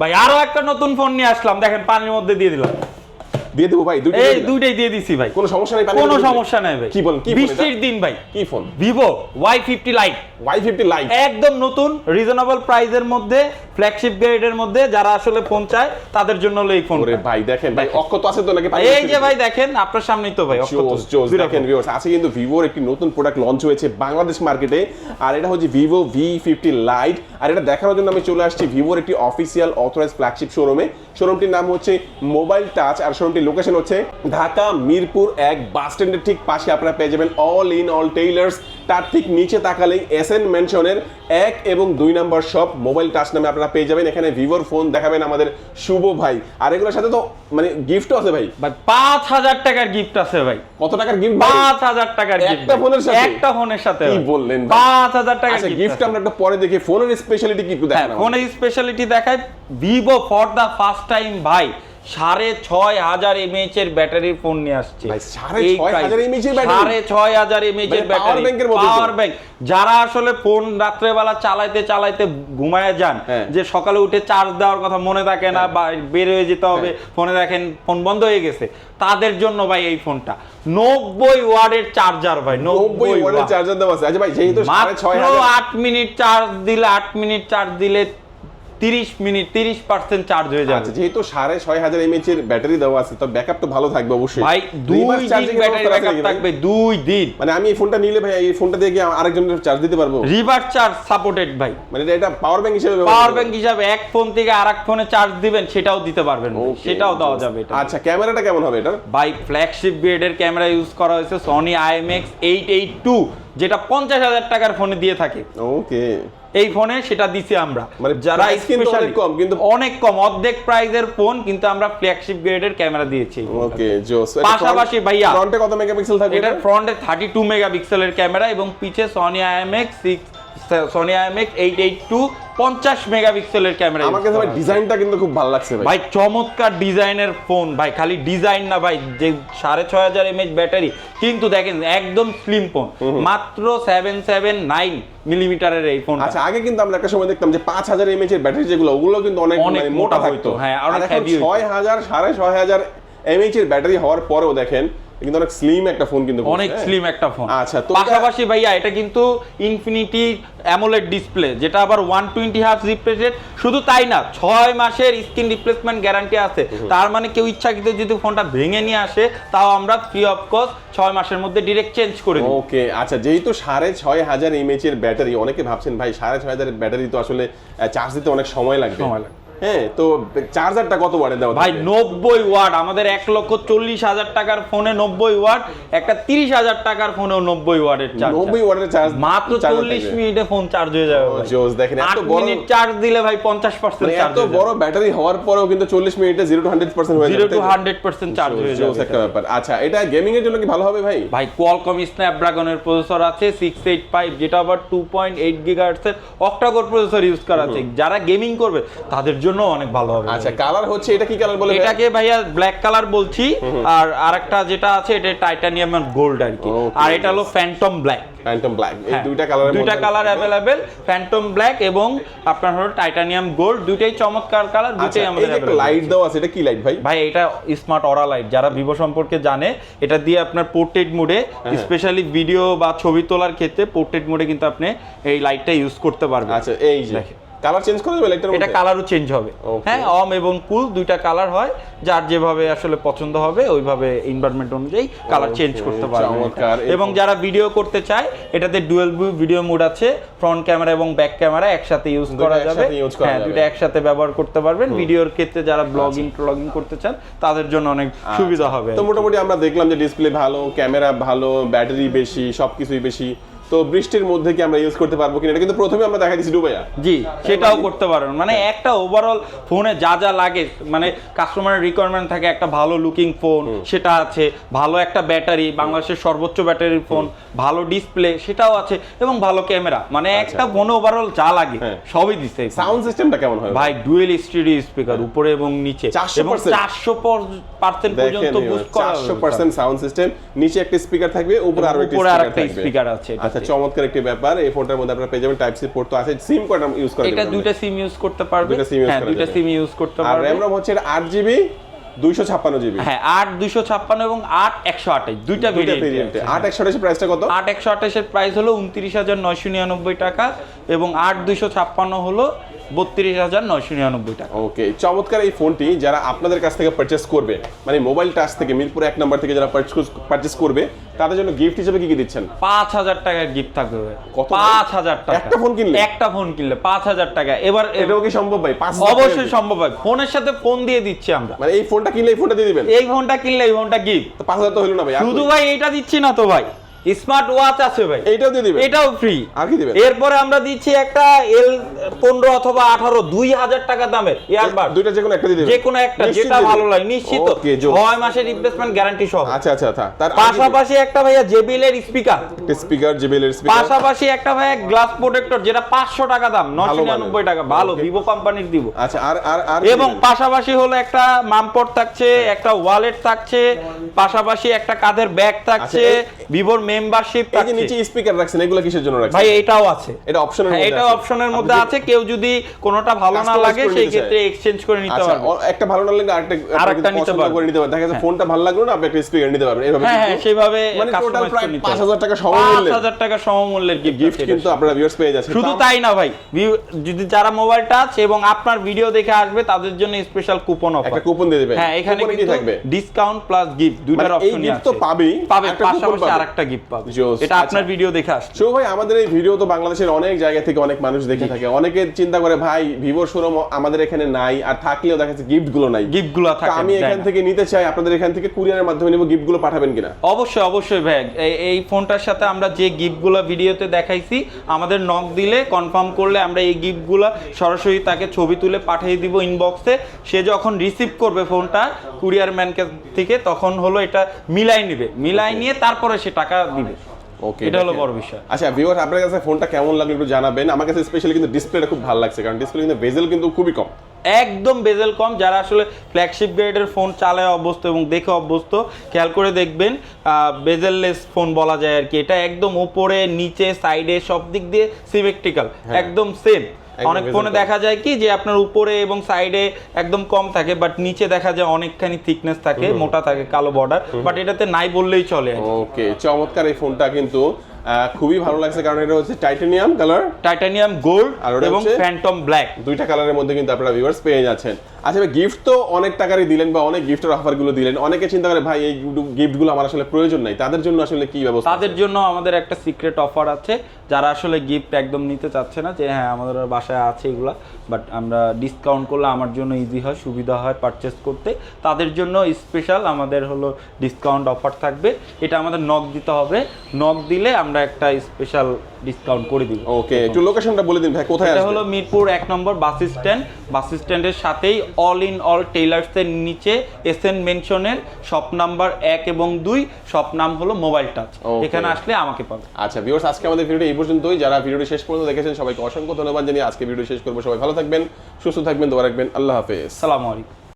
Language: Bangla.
ভাই আরও একটা নতুন ফোন নিয়ে আসলাম। দেখেন পানির মধ্যে দিয়ে দিলাম। দিয়ে দেবো ভাই দুইটা এই দুটোই দুইটাই দিয়ে দিছি ভাই। কোনো সমস্যা নাই কোনো সমস্যা নাই ভাই। কি বলেন কি বৃষ্টির দিন ভাই। কি phone Vivo Y fifty lite Y fifty lite একদম নতুন রিজনেবল প্রাইজের মধ্যে। ফ্ল্যাগশিপ গ্রেডের মধ্যে যারা আসলে ফোন চায় তাদের জন্য হলো এই ফোন ভাই দেখেন ভাই অক্ষ তো আছে তো নাকি এই যে ভাই দেখেন আপনার সামনেই তো ভাই জোস জোস দেখেন ভিউয়ার্স আজকে কিন্তু ভিভোর একটি নতুন প্রোডাক্ট লঞ্চ হয়েছে বাংলাদেশ মার্কেটে আর এটা হচ্ছে ভিভো ভি ফিফটি লাইট আর এটা দেখানোর জন্য আমি চলে আসছি ভিভোর একটি অফিসিয়াল অথরাইজ ফ্ল্যাগশিপ শোরুমে শোরুমটির নাম হচ্ছে মোবাইল টাচ আর শোরুমটির লোকেশন হচ্ছে ঢাকা মিরপুর এক বাস স্ট্যান্ডের ঠিক পাশে। আপনারা পেয়ে যাবেন অল ইন অল টেইলার্স তার ঠিক নিচে তাকালেই এস এন মেনশনের এক এবং দুই নম্বর শপ মোবাইল টাচ নামে আপনারা পেয়ে যাবেন। এখানে ভিভোর ফোন দেখাবেন আমাদের শুভ ভাই। আর এগুলোর সাথে তো মানে গিফটও আছে ভাই। পাঁচ হাজার টাকার গিফট আছে ভাই। কত টাকার গিফট পাঁচ হাজার টাকার একটা ফোনের সাথে? একটা ফোনের সাথে কি বললেন? পাঁচ হাজার টাকার আচ্ছা গিফট গিফট আমরা একটু পরে দেখি। ফোনের স্পেশালিটি কি একটু হ্যাঁ ফোনের স্পেশালিটি দেখায়। Vivo for the first time ভাই। সাড়ে ছয় হাজার এমএইচ এর ব্যাটারির ফোন নিয়ে আসছে। সাড়ে ছয় হাজার এমএইচ এর মানে ব্যাটারি। পাওয়ার ব্যাংক যারা আসলে ফোন রাত্রেবেলা চালাইতে চালাইতে ঘুমায় যান হ্যাঁ। যে সকালে উঠে চার্জ দেওয়ার কথা মনে থাকে না বা বের হয়ে যেতে হবে হ্যাঁ। ফোনে দেখেন ফোন বন্ধ হয়ে গেছে। তাদের জন্য ভাই এই ফোনটা। নব্বই ওয়ার্ডের চার্জার ভাই নব্বই ওয়াট। চার্জার দেওয়া আছে। আচ্ছা ভাই যেহেতু আট মিনিট চার্জ দিলে আট মিনিট চার্জ দিলে তিরিশ মিনিট তিরিশ পার্সেন্ট চার্জ হয়ে যাবে। আচ্ছা যেহেতু সাড়ে ছয় হাজার এমএচ এর ব্যাটারি দেওয়া আছে তো ব্যাকআপ তো ভালো থাকবে অবশ্যই। ভাই দুই দিন ব্যাটারি ব্যাকআপ থাকবে দুই দিন। মানে আমি এই ফোনটা নিলে ভাই এই ফোনটা দিয়ে কি আরেকজনের চার্জ দিতে পারব? রিভার্স চার্জ সাপোর্টেড ভাই। মানে এটা- পাওয়ার ব্যাংক হিসেবে পাওয়ার? ব্যাংক হিসাবে এক ফোন থেকে আরেক ফোনে চার্জ দিবেন সেটাও দিতে পারবেন। সেটাও দেওয়া যাবে এটা। আচ্ছা ক্যামেরাটা কেমন হবে এটা ভাই ফ্ল্যাগশিপ গ্রেডের ক্যামেরা ইউজ করা হয়েছে এইট টু যেটা পঞ্চাশ হাজার টাকার ফোনে দিয়ে থাকে। ওকে। এই ফোনে সেটা দিছি আমরা। মানে যারা অনেক কম, কিন্তু- অনেক কম অর্ধেক প্রাইজের ফোন কিন্তু আমরা ফ্ল্যাগশিপ গ্রেডের ক্যামেরা দিয়েছি ওকে জোস। পাশাপাশি ভাইয়া ফ্রন্টে কত মেগাপিক্সেল থাকবে এটার ফ্রন্টে থার্টি টু মেগাপিক্সেলের ক্যামেরা এবং পিছে Sony IMX six Sony IMX eight eight two পঞ্চাশ মেগাপিক্সেলের ক্যামেরা আমার কাছে ভাই ডিজাইনটা কিন্তু খুব ভালো লাগছে ভাই। চমৎকার ডিজাইনের ফোন ভাই খালি ডিজাইন না ভাই যে সাড়ে ছয় হাজার এমএচ ব্যাটারি কিন্তু দেখেন একদম স্লিম ফোন মাত্র সেভেন সেভেন নাইন মিলিমিটারের এই ফোন আচ্ছা আগে কিন্তু আমরা একটা সময় দেখতাম যে পাঁচ হাজার এমএচ এর ব্যাটারি যেগুলো ওগুলো কিন্তু অনেক মানে মোটা থাকতো। হ্যাঁ, অনেক। ছয় হাজার সাড়ে ছয় হাজার এমএচ এর ব্যাটারি হওয়ার পরেও দেখেন কিন্তু অনেক স্লিম একটা ফোন কিন্তু অনেক হ্যাঁ। স্লিম একটা ফোন আচ্ছা, তো পাশাপাশি ভাইয়া এটা কিন্তু ইনফিনিটি অ্যামোলেড ডিসপ্লে যেটা আবার ওয়ান টোয়েন্টি হার্স রিফ্রেশের শুধু তাই না ছয় মাসের স্ক্রিন রিপ্লেসমেন্ট গ্যারান্টি আছে। তার মানে কেউ ইচ্ছাকৃত যদি ফোনটা ভেঙে নিয়ে আসে তাও আমরা ফ্রি অফ কস্ট ছয় মাসের মধ্যে ডিরেক্ট চেঞ্জ করে দিই ওকে আচ্ছা যেহেতু সাড়ে ছয় হাজার এমএচ এর ব্যাটারি অনেকে ভাবছেন ভাই সাড়ে ছয় হাজার ব্যাটারি তো আসলে চার্জ দিতে অনেক সময় লাগবে। সময় লাগবে। হ্যাঁ তো চার্জারটা কত ওয়াটে দেওয়া ভাই নব্বই ওয়াট আমাদের এক লক্ষ চল্লিশ হাজার টাকার ফোনে নব্বই ওয়াট একটা তিরিশ হাজার টাকার ফোনেও নব্বই ওয়াটের চার্জ নব্বই ওয়াটের চার্জ মাত্র চল্লিশ মিনিটে ফোন চার্জ হয়ে যাবে জোস দেখেন আট এত বড় মিনিট চার্জ দিলে ভাই পঞ্চাশ পার্সেন্ট মানে এত বড় ব্যাটারি হওয়ার পরেও কিন্তু চল্লিশ মিনিটে জিরো টু হান্ড্রেড পার্সেন্ট হয়ে zero to hundred percent charge হয়ে যাবে। একটা ব্যাপার। আচ্ছা এটা গেমিং এর জন্য কি ভালো হবে ভাই? ভাই কোয়ালকম স্ন্যাপড্রাগনের প্রসেসর আছে সিক্স এইট ফাইভ যেটা আবার টু পয়েন্ট এইট গিগাহার্টসের অক্টাকোর প্রসেসর ইউজ করা আছে। যারা গেমিং করবে তাদের জন্য অনেক ভালো হবে। আচ্ছা কালার হচ্ছে এটা কি কালার বলে এটাকে ভাইয়া ব্ল্যাক কালার বলছি আর আরেকটা যেটা আছে এটা টাইটানিয়াম গোল্ড আর কি। আর এটা হলো ফ্যান্টম ব্ল্যাক ফ্যান্টম ব্ল্যাক এই দুইটা কালার হ্যাঁ, দুইটা কালার অ্যাভেলেবেল ফ্যান্টম ব্ল্যাক এবং আপনার হলো টাইটানিয়াম গোল্ড দুইটাই চমৎকার কালার আচ্ছা দুইটাই আমাদের যে একটা লাইট। দেওয়া আছে এটা কি লাইট ভাই? ভাই এটা স্মার্ট অরা লাইট যারা ভিভো সম্পর্কে জানে এটা দিয়ে আপনার পোর্ট্রেট মোডে হ্যাঁ। স্পেশালি ভিডিও বা ছবি তোলার ক্ষেত্রে পোর্ট্রেট মোডে কিন্তু আপনি এই লাইটটা ইউজ করতে পারবেন। আচ্ছা এই যে। কালার চেঞ্জ করে দেবে এটা কালারও চেঞ্জ হবে। হ্যাঁ অম এবং কুল দুইটা কালার হয় যার যেভাবে আসলে পছন্দ হবে ওইভাবে এনভায়রনমেন্ট অনুযায়ী কালার চেঞ্জ করতে পারবে। এবং যারা ভিডিও করতে চায় এটাতে ডুয়েল ভিডিও মোড আছে ফ্রন্ট ক্যামেরা এবং ব্যাক ক্যামেরা একসাথে ইউজ করা যাবে। হ্যাঁ। দুইটা একসাথে ব্যবহার করতে পারবেন। ভিডিওর ক্ষেত্রে যারা ব্লগিং ট্লগিং করতে চান তাদের জন্য অনেক সুবিধা হবে। তো মোটামুটি আমরা দেখলাম যে ডিসপ্লে ভালো ক্যামেরা ভালো ব্যাটারি বেশি সবকিছুই বেশি। তো বৃষ্টির মধ্যে কি আমরা ইউজ করতে পারব কিনা? এটা কিন্তু প্রথমে আমরা দেখা দিচ্ছি ডুবাইয়া জি সেটাও করতে পারেন। মানে একটা ওভারঅল ফোনে যা যা লাগে মানে কাস্টমারের রিকোয়ারমেন্ট থাকে একটা ভালো লুকিং ফোন সেটা আছে। ভালো একটা ব্যাটারি বাংলাদেশের সর্বোচ্চ ব্যাটারির ফোন ভালো ডিসপ্লে সেটাও আছে এবং ভালো ক্যামেরা মানে একটা ফোনে ওভারঅল যা লাগে হ্যাঁ। সবই দিচ্ছে সাউন্ড সিস্টেমটা কেমন হয়? ভাই ডুয়েল স্টুডিও স্পিকার উপরে এবং নিচে। 400% এবং চারশো পার্সেন্ট পর্যন্ত বুস্ট করা চারশো পার্সেন্ট সাউন্ড সিস্টেম নিচে একটা স্পিকার থাকবে উপরে আরও একটা স্পিকার আছে। এটা। আচ্ছা চমৎকার একটি ব্যাপার এই ফোনটার মধ্যে আপনারা পেয়ে যাবেন টাইপ সি পোর্ট তো আছে সিম কার্ড ইউজ করতে এটা দুইটা সিম ইউজ করতে পারবে। দুইটা সিম ইউজ হ্যাঁ দুইটা সিম ইউজ করতে পারবে আর র্যাম রম হচ্ছে এটা আট জিবি দুইশো ছাপ্পান্ন জিবি হ্যাঁ আট দুইশো ছাপ্পান্ন এবং আট একশো আঠাশ দুইটা দুইটা ভেরিয়েন্ট ভেরিয়েন্টে আট একশো আঠাশের প্রাইসটা কত? আট একশো আঠাশের প্রাইস হলো উনত্রিশ হাজার নয়শো নিরানব্বই টাকা এবং আট দুইশো ছাপ্পান্ন হলো বত্রিশ হাজার নয়শো নিরানব্বই টাকা। ওকে চমৎকার এই ফোনটি যারা আপনাদের কাছ থেকে পারচেস করবে মানে মোবাইল টাচ থেকে মিরপুর এক নাম্বার থেকে যারা পারচেস করবে তাদের জন্য গিফট হিসেবে কি কি দিচ্ছেন? পাঁচ হাজার টাকার গিফট থাকবে কত পাঁচ হাজার টাকা। একটা ফোন কিনলে? একটা ফোন কিনলে পাঁচ হাজার টাকা। এবার এটাও কি সম্ভব ভাই? পাঁচ হাজার অবশ্যই সম্ভব হয় ফোনের সাথে ফোন দিয়ে দিচ্ছি আমরা। মানে এই ফোনটা কিনলে এই ফোনটা দিয়ে দিবেন? এই ফোনটা কিনলে এই ফোনটা গিফট পাঁচ হাজার তো হলো না ভাই শুধু ভাই এটা দিচ্ছি না তো ভাই। স্মার্ট ওয়াচ আছে ভাই। এইটাও দিয়ে দিবেন? এটাও ফ্রি আর কি দিবেন? এরপরে আমরা দিচ্ছি একটা এল পনেরো অথবা আঠারো দুই হাজার টাকা দামের ইয়ারবাড দুইটা যে কোনো একটা দিয়ে দিবেন। যে কোনো একটা যেটা ভালো লাগে নিশ্চিত। ওকে ছয় মাসের রিপ্লেসমেন্ট গ্যারান্টি সহ। আচ্ছা আচ্ছা আচ্ছা। তার পাশাপাশি একটা ভাইয়া জেবিএল এর স্পিকার স্পিকার জেবিএল এর স্পিকার পাশাপাশি একটা ভাইয়া গ্লাস প্রোটেক্টর যেটা পাঁচশো টাকা দাম নশো মানের। নিরানব্বই টাকা। ভালো ভিভো কোম্পানির দিব আচ্ছা আর আর আর এবং পাশাপাশি হলো একটা মামপট থাকছে একটা ওয়ালেট থাকছে পাশাপাশি একটা কাঁধের ব্যাগ থাকছে আচ্ছা, ভিভোর মেম্বারশিপ এই যে নিচে স্পিকার রাখছেন এগুলো কিসের জন্য রাখছেন? ভাই এটাও আছে। এটা অপশনের হ্যাঁ, মধ্যে এটা আছে। অপশনের মধ্যে আছে। কেউ যদি কোনোটা ভালো না লাগে সেই ক্ষেত্রে এক্সচেঞ্জ করে নিতে আচ্ছা পারবে। অ- একটা ভালো না লাগলে আরেকটা আরেকটা নিতে পারবেন। করে নিতে পারবেন দেখা যাচ্ছে ফোনটা ভালো লাগল না আপনি একটা স্পিকার নিতে পারবেন। এভাবে হ্যাঁ হ্যাঁ সেইভাবে মানে টোটাল প্রায় করে নিতে পাঁচ পারবে। হাজার টাকা সমমূল্যের। হাজার টাকা সমমূল্যের গিফট গিফট কিন্তু আপনারা ভিউয়ার্স পেয়ে যাচ্ছেন। শুধু তাই না ভাই যদি যারা মোবাইল টাচ এবং আপনার ভিডিও দেখে আসবে তাদের জন্য স্পেশাল কুপন অফার একটা কুপন দিয়ে দিবেন হ্যাঁ এখানে কিন্তু থাকবে? ডিসকাউন্ট প্লাস গিফট দুইটার মানে এই অপশনই gift আছে। তো পাবেই, পাবে পাশাপাশি আরেকটা গিফট পাবে। Joss, এটা আপনার। ভিডিও দেখে আসছে। শো ভাই আমাদের এই ভিডিও তো বাংলাদেশের অনেক জায়গা থেকে অনেক মানুষ দেখে থাকে। অনেকে চিন্তা করে ভাই ভিভোর শোরুম আমাদের এখানে নাই আর থাকলেও দেখা যাচ্ছে গিফটগুলো নাই। গিফটগুলো থাকে আমি এখান থেকে নিতে চাই আপনাদের এখান থেকে কুরিয়ারের মাধ্যমে নিব গিফটগুলো পাঠাবেন কিনা? অবশ্যই অবশ্যই ভাই। এই ফোনটার সাথে আমরা যে গিফটগুলো ভিডিওতে দেখাইছি আমাদের নক দিলে কনফার্ম করলে আমরা এই গিফটগুলো সরাসরি তাকে ছবি তুলে পাঠিয়ে দিব ইনবক্সে সে যখন রিসিভ করবে ফোনটা কুরিয়ার ম্যানকে থেকে তখন হলো এটা মিলাই নেবে। মিলাই নিয়ে তারপরে সে টাকা দিবে। ওকে এটা হলো বড় বিষয়। আচ্ছা ভিউয়ার আপনার কাছে ফোনটা কেমন লাগল একটু জানাবেন। আমার কাছে স্পেশালি কিন্তু ডিসপ্লেটা খুব ভালো লাগছে কারণ ডিসপ্লে কিন্তু বেজেল কিন্তু খুবই কম। একদম বেজেল কম। যারা আসলে ফ্ল্যাগশিপ গ্রেডের ফোন চালায় অভ্যস্ত এবং দেখে অভ্যস্ত খেয়াল করে দেখবেন বেজেললেস ফোন বলা যায় আর কি। এটা একদম উপরে নিচে সাইডে সব দিক দিয়ে সিমেট্রিক্যাল একদম সেম অনেক ফোনে দেখা যায় কি যে আপনার উপরে এবং সাইডে একদম কম থাকে বাট নিচে দেখা যায় অনেকখানি থিকনেস থাকে মোটা থাকে কালো বর্ডার বাট এটাতে নাই বললেই চলে ওকে চমৎকার এই ফোনটা কিন্তু খুবই ভালো লাগছে কারণ এটা হচ্ছে টাইটানিয়াম কালার টাইটানিয়াম গোল্ড আর এবং ফ্যান্টম ব্ল্যাক দুইটা কালারের মধ্যে কিন্তু আপনারা ভিউয়ার্স পেয়ে যাচ্ছেন। আচ্ছা ভাই গিফট তো অনেক টাকারই দিলেন বা অনেক গিফটের অফারগুলো দিলেন। অনেকে চিন্তা করে ভাই এই গিফটগুলো আমার আসলে প্রয়োজন নাই। তাদের জন্য আসলে কি ব্যবস্থা তাদের জন্য আমাদের একটা সিক্রেট অফার আছে। যারা আসলে গিফট একদম নিতে চাচ্ছে না যে হ্যাঁ আমাদের বাসায় আছে এগুলা বাট আমরা ডিসকাউন্ট করলে আমার জন্য ইজি হয় সুবিধা হয় পারচেস করতে। তাদের জন্য স্পেশাল আমাদের হলো ডিসকাউন্ট অফার থাকবে। এটা আমাদের নক দিতে হবে। নক দিলে আমরা একটা স্পেশাল ডিসকাউন্ট করে দিব। ওকে একটু লোকেশনটা বলে দিন ভাই কোথায় এটা হলো মিরপুর এক নম্বর বাস স্ট্যান্ড বাস স্ট্যান্ডের সাথেই অল ইন অল টেইলার্সের নিচে এস এন মেনশনের শপ নাম্বার এক এবং দুই শপ নাম হলো মোবাইল টাচ এখানে আসলে আমাকে পাবে। আচ্ছা ভিউয়ার্স আজকে আমাদের ভিডিওটা এই পর্যন্তই। যারা ভিডিওটি শেষ পর্যন্ত দেখেছেন, সবাইকে অসংখ্য ধন্যবাদ জানিয়ে আজকে ভিডিও শেষ করব। সবাই ভালো থাকবেন, সুস্থ থাকবেন, দোয়া রাখবেন। আল্লাহ হাফেজ। সালামু আলাইকুম।